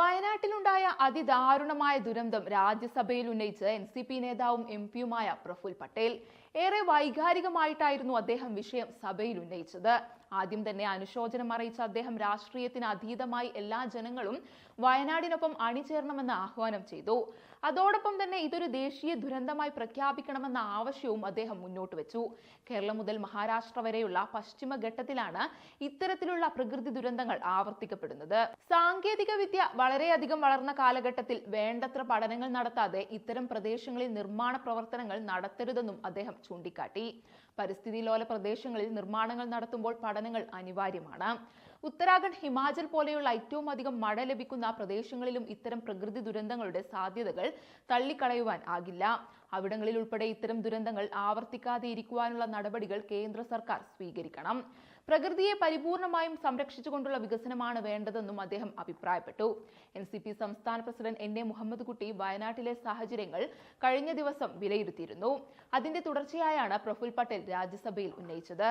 വയനാട്ടിലുണ്ടായ അതിദാരുണമായ ദുരന്തം രാജ്യസഭയിൽ ഉന്നയിച്ച് എൻ സി പി നേതാവും എം പിയുമായ പ്രഫുൽ പട്ടേൽ. ഏറെ വൈകാരികമായിട്ടായിരുന്നു അദ്ദേഹം വിഷയം സഭയിൽ ഉന്നയിച്ചത്. ആദ്യം തന്നെ അനുശോചനം അറിയിച്ച അദ്ദേഹം രാഷ്ട്രീയത്തിന് അതീതമായി എല്ലാ ജനങ്ങളും വയനാടിനൊപ്പം അണിചേരണമെന്ന് ആഹ്വാനം ചെയ്തു. അതോടൊപ്പം തന്നെ ഇതൊരു ദേശീയ ദുരന്തമായി പ്രഖ്യാപിക്കണമെന്ന ആവശ്യവും അദ്ദേഹം മുന്നോട്ട് വെച്ചു. കേരളം മുതൽ മഹാരാഷ്ട്ര വരെയുള്ള പശ്ചിമഘട്ടത്തിലാണ് ഇത്തരത്തിലുള്ള പ്രകൃതി ദുരന്തങ്ങൾ ആവർത്തിക്കപ്പെടുന്നത്. സാങ്കേതിക വിദ്യ വളരെയധികം വളർന്ന കാലഘട്ടത്തിൽ വേണ്ടത്ര പഠനങ്ങൾ നടത്താതെ ഇത്തരം പ്രദേശങ്ങളിൽ നിർമ്മാണ പ്രവർത്തനങ്ങൾ നടത്തരുതെന്നും അദ്ദേഹം ചൂണ്ടിക്കാട്ടി. പരിസ്ഥിതി ലോല പ്രദേശങ്ങളിൽ നിർമ്മാണങ്ങൾ നടത്തുമ്പോൾ പഠനങ്ങൾ അനിവാര്യമാണ്. ഉത്തരാഖണ്ഡ് ഹിമാചൽ പോലെയുള്ള ഏറ്റവും അധികം മഴ ലഭിക്കുന്ന പ്രദേശങ്ങളിലും ഇത്തരം പ്രകൃതി ദുരന്തങ്ങളുടെ സാധ്യതകൾ തള്ളിക്കളയുവാൻ ആകില്ല. അവിടങ്ങളിൽ ഉൾപ്പെടെ ഇത്തരം ദുരന്തങ്ങൾ ആവർത്തിക്കാതെ ഇരിക്കുവാനുള്ള നടപടികൾ കേന്ദ്ര സർക്കാർ സ്വീകരിക്കണം. പ്രകൃതിയെ പരിപൂർണമായും സംരക്ഷിച്ചുകൊണ്ടുള്ള വികസനമാണ് വേണ്ടതെന്നും അദ്ദേഹം അഭിപ്രായപ്പെട്ടു. എൻ സി പി സംസ്ഥാന president N A Muhammad Kutty വയനാട്ടിലെ സാഹചര്യങ്ങൾ കഴിഞ്ഞ ദിവസം വിലയിരുത്തിയിരുന്നു. അതിന്റെ തുടർച്ചയായാണ് പ്രഫുൽ പട്ടേൽ രാജ്യസഭയിൽ ഉന്നയിച്ചത്.